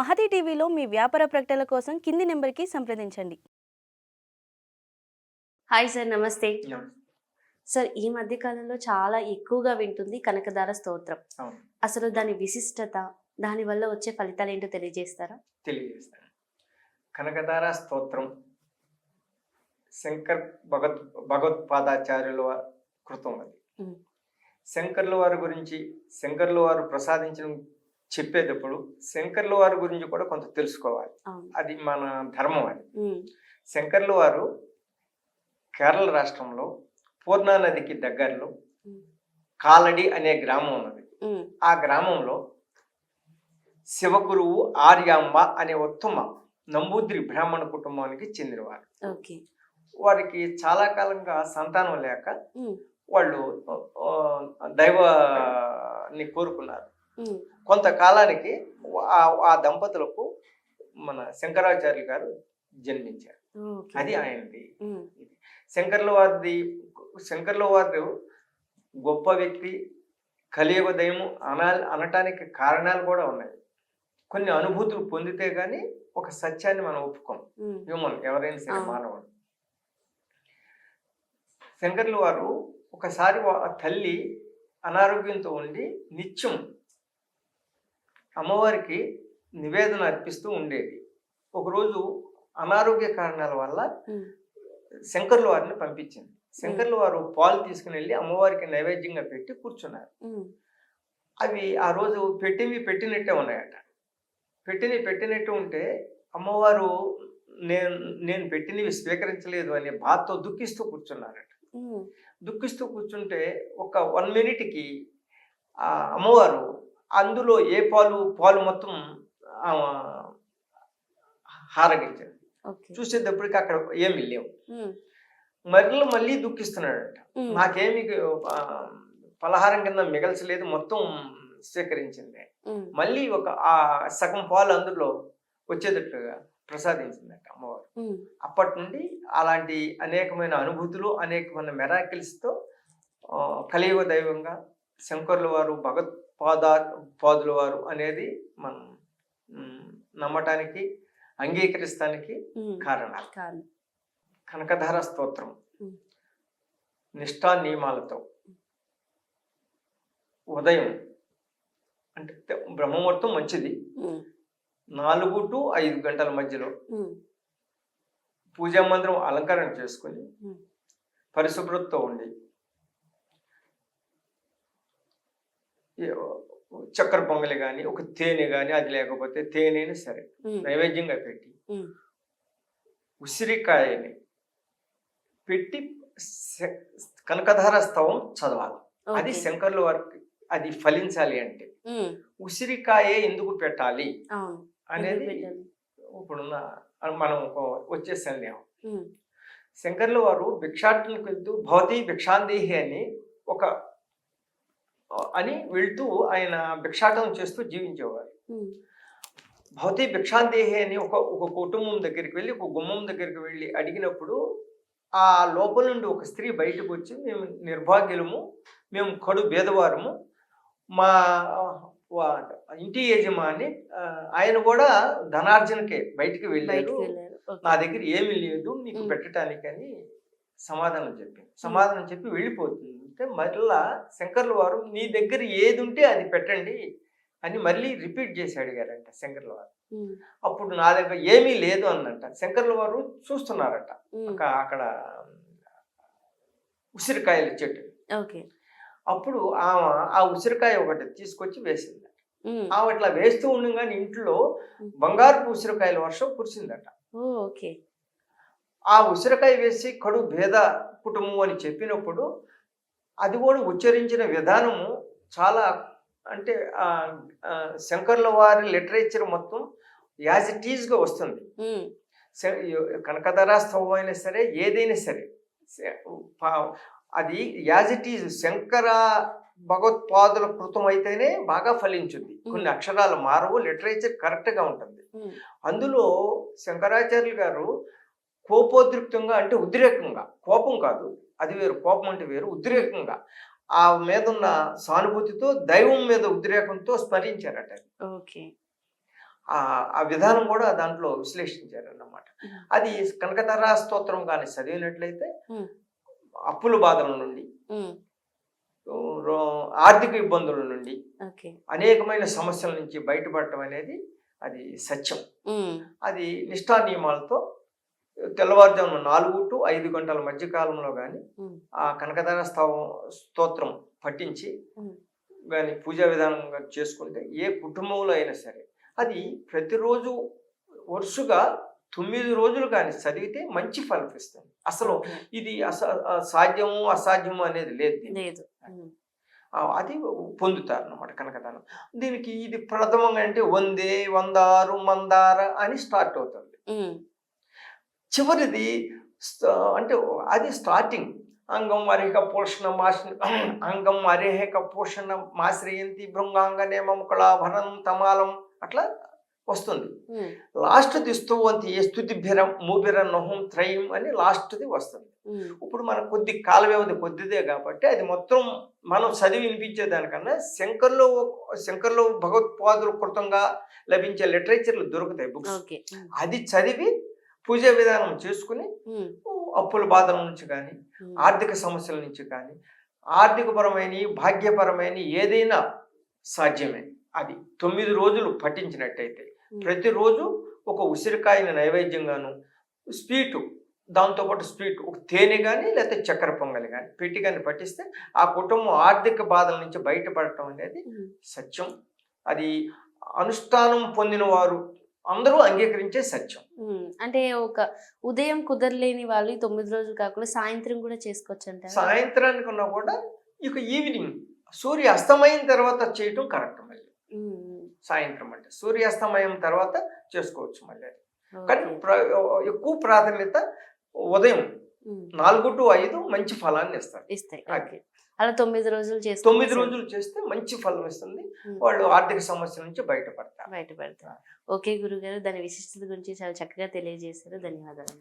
మహతి టీవీలో మీ వ్యాపార ప్రకటనల కోసం కింది నెంబర్కి సంప్రదించండి. హాయ్ సార్ నమస్తే. సార్ ఈ మధ్య కాలంలో చాలా ఎక్కువగా వింటుంది కనకదార స్తోత్రం. అవును. అసలు దాని విశిష్టత దాని వల్ల వచ్చే ఫలితాలు ఏంటో తెలియజేస్తారా? తెలియజేస్తాను. కనకదార స్తోత్రం శంకర్ భగవత్ భగవత్పాదాచార్యుల కృతం అది. శంకర్ల వారి గురించి శంకర్ల వారు ప్రసాదించిన చెప్పేటప్పుడు శంకర్ల వారి గురించి కూడా కొంత తెలుసుకోవాలి. అది మన ధర్మం అది. శంకర్ల వారు కేరళ రాష్ట్రంలో పూర్ణా నదికి దగ్గరలో కాలడి అనే గ్రామం ఉన్నది. ఆ గ్రామంలో శివగురువు ఆర్యాంబ అనే ఉత్తమ నంబూద్రి బ్రాహ్మణ కుటుంబానికి చెందినవారు. వారికి చాలా కాలంగా సంతానం లేక వాళ్ళు దైవాన్ని కోరుకున్నారు. కొంతకాలానికి ఆ- దంపతులకు మన శంకరాచార్య గారు జన్మించారు. అది ఆయనది. శంకర్ల వారిది శంకర్ల వారు గొప్ప వ్యక్తి కలియుగ దయము అన అనటానికి కారణాలు కూడా ఉన్నాయి. కొన్ని అనుభూతులు పొందితే గానీ ఒక సత్యాన్ని మనం ఒప్పుకోం. హ్యూమన్ ఎవరైనా సరే. మానవుడు. శంకర్ల వారు ఒకసారి తల్లి అనారోగ్యంతో ఉండి నిత్యం అమ్మవారికి నివేదన అర్పిస్తూ ఉండేది. ఒకరోజు అనారోగ్య కారణాల వల్ల శంకర్ల వారిని పంపించింది. శంకర్ల వారు పాలు తీసుకుని వెళ్ళి అమ్మవారికి నైవేద్యంగా పెట్టి కూర్చున్నారు. అవి ఆ రోజు పెట్టినవి పెట్టినట్టే ఉన్నాయట. పెట్టినవి పెట్టినట్టు ఉంటే అమ్మవారు నేను నేను పెట్టినవి స్వీకరించలేదు అనే బాధతో దుఃఖిస్తూ కూర్చున్నారట. దుఃఖిస్తూ కూర్చుంటే ఒక వన్ మినిట్కి ఆ అమ్మవారు అందులో ఏ పాలు పాలు మొత్తం ఓకే. చూసేటప్పటికి అక్కడ ఏమీ లేవు. ఉమ్, మరల మళ్ళీ దుఃఖిస్తున్నాడట. నాకేమి పలహారం కింద మిగల్చలేదు మొత్తం స్వీకరించింది మళ్ళీ ఒక ఆ సగం పాలు అందులో వచ్చేటట్టుగా ప్రసాదించిందట అమ్మవారు. అప్పటి నుండి అలాంటి అనేకమైన అనుభూతులు అనేకమైన మెరాకిల్స్తో కలియుగ దైవంగా శంకరుల వారు భగవత్పాద పాదుల వారు అనేది మనం నమ్మటానికి అంగీకరిస్తానికి కారణాలు. కనకధార స్తోత్రం. నిష్ఠా నియమాలతో. ఉదయం అంటే బ్రహ్మముహూర్తం మంచిది. నాలుగు టు ఐదు గంటల మధ్యలో పూజా మందిరం అలంకరణ చేసుకుని. పరిశుభ్రతతో ఉండి చక్కెర పొంగలి కానీ ఒక తేనె కానీ అది లేకపోతే తేనెని సరే నైవేద్యంగా పెట్టి ఉసిరికాయని పెట్టి కనకధార స్తవం చదవాలి. అది. శంకర్ల వారికి అది ఫలించాలి అంటే ఉసిరికాయ ఎందుకు పెట్టాలి అనేది? ఇప్పుడున్న మనం వచ్చే సందేహం. శంకర్ల వారు భిక్షాటనకు వెళ్తూ భవతి భిక్షాందేహి అని ఒక అని వెళ్తూ ఆయన భిక్షాటనం చేస్తూ జీవించేవారు. భవతి భిక్షాందేహి అని ఒక ఒక కుటుంబం దగ్గరికి వెళ్ళి ఒక గుమ్మం దగ్గరికి వెళ్ళి అడిగినప్పుడు ఆ లోపల నుండి ఒక స్త్రీ బయటకు వచ్చి మేము నిర్భాగ్యులము మేము కడు భేదవారము. మా వా- ఇంటి యజమాని ఆయన కూడా ధనార్జనకే బయటికి వెళ్ళారు. నా దగ్గర ఏమీ లేదు నీకు మ్. పెట్టడానికి అని సమాధానం చెప్పి సమాధానం చెప్పి వెళ్ళిపోతుంది. అంటే మరలా శంకర్ల వారు నీ దగ్గర ఏది ఉంటే అది పెట్టండి అని మళ్ళీ రిపీట్ చేసి అడిగారంట శంకర్ల వారు. అప్పుడు నా దగ్గర ఏమీ లేదు అన్నంట. శంకర్ల వారు చూస్తున్నారట. అక్కడ ఉసిరికాయల చెట్టు. ఓకే. అప్పుడు ఆమె ఆ ఉసిరికాయ ఒకటి తీసుకొచ్చి వేసింది. ఆమె అట్లా వేస్తూ ఉండగానే ఇంట్లో బంగారు ఉసిరికాయల వర్షం కురిసిందట. ఓకే. ఆ ఉసిరికాయ వేసి కడు భేద కుటుంబం అని చెప్పినప్పుడు అది కూడా ఉచ్చరించిన విధానము చాలా అంటే శంకర్ల వారి లిటరేచర్ మొత్తం యాజ్ ఇట్ ఈజ్గా వస్తుంది. కనకధరా స్తవం అయినా సరే ఏదైనా సరే అది యాజ్ ఇట్ ఈజ్ శంకర భగవత్పాదుల కృతం అయితేనే బాగా ఫలించుద్ది. కొన్ని అక్షరాలు మారవు లిటరేచర్ కరెక్ట్గా ఉంటుంది. అందులో శంకరాచార్యులు గారు కోపోద్రిక్తంగా అంటే ఉద్రేకంగా కోపం కాదు. అది వేరు కోపం అంటే వేరు ఉద్రేకంగా. ఆ మీద ఉన్న సానుభూతితో దైవం మీద ఉద్రేకంతో స్మరించారట ఓకే. ఆ విధానం కూడా దాంట్లో విశ్లేషించారన్నమాట. అది కనకతారా స్తోత్రం కానీ చదివినట్లయితే. అప్పుల బాధల నుండి ఆర్థిక ఇబ్బందుల నుండి అనేకమైన సమస్యల నుంచి బయటపడటం అనేది అది సత్యం. అది నిష్ఠా నియమాలతో తెల్లవారుజామున నాలుగు టు ఐదు గంటల మధ్య కాలంలో కానీ ఆ కనకదార స్తవ స్తోత్రం పఠించి. కానీ పూజా విధానంగా చేసుకుంటే ఏ కుటుంబంలో అయినా సరే అది ప్రతిరోజు వరుసగా తొమ్మిది రోజులు కానీ చదివితే మంచి ఫలితం ఇస్తుంది అసలు. ఇది అస సాధ్యము అసాధ్యము అనేది లేదు అది పొందుతారు అన్నమాట కనకదానం. దీనికి ఇది ప్రథమంగా అంటే వందే వందారు మందార అని స్టార్ట్ అవుతుంది. చివరిది అంటే అది స్టార్టింగ్ అంగం అరేహ పోషణ మాష అంగం అరేహక పోషణ మాశ్రయంతి భృంగాంగ నేమం కళాభరం తమాలం అట్లా వస్తుంది. ఉమ్, లాస్ట్ దిస్తువంతి ఏ స్థుతిభిరం మూభిర నహం త్రయం అని లాస్ట్ది వస్తుంది. ఇప్పుడు మన కొద్ది కాల వ్యవధి కొద్దిదే కాబట్టి అది మొత్తం మనం చదివి వినిపించేదానికన్నా శంకర్లో శంకర్లో భగవత్పాదులు కృతంగా లభించే లిటరేచర్లు దొరుకుతాయి బుక్స్. అది చదివి పూజా విధానం చేసుకుని అప్పుల బాధల నుంచి కానీ ఆర్థిక సమస్యల నుంచి కానీ ఆర్థికపరమైన భాగ్యపరమైన ఏదైనా సాధ్యమే. అది తొమ్మిది రోజులు పఠించినట్టయితే. ప్రతిరోజు ఒక ఉసిరికాయని నైవేద్యంగాను స్వీటు దాంతోపాటు స్వీట్ ఒక తేనె కానీ లేకపోతే చక్కెర పొంగలి కానీ పెట్టి కానీ పట్టిస్తే ఆ కుటుంబం ఆర్థిక బాధల నుంచి బయటపడటం అనేది సత్యం. అది అనుష్ఠానం పొందిన వారు అందరూ అంగీకరించే సత్యం. అంటే ఒక ఉదయం కుదరలేని వాళ్ళు తొమ్మిది రోజులు కాకుండా సాయంత్రం కూడా చేసుకోవచ్చు అంటారా సాయంత్రానికి ఉన్నా కూడా ఇక ఈవినింగ్ సూర్య అస్తమయం తర్వాత చేయటం కరెక్ట్ మళ్ళీ. సాయంత్రం అంటే సూర్యాస్తమయం తర్వాత చేసుకోవచ్చు మళ్ళీ. కానీ ఎక్కువ ప్రాధాన్యత ఉదయం నాలుగు టు ఐదు మంచి ఫలాన్ని ఇస్తారు. ఇస్తాయి. అలా తొమ్మిది రోజులు చేస్తే తొమ్మిది రోజులు చేస్తే మంచి ఫలం ఇస్తుంది. వాళ్ళు ఆర్థిక సమస్యల నుంచి బయటపడతారు. బయటపడతారు. ఓకే గురుగారు దాని విశిష్టత గురించి చాలా చక్కగా తెలియజేశారు. ధన్యవాదాలు.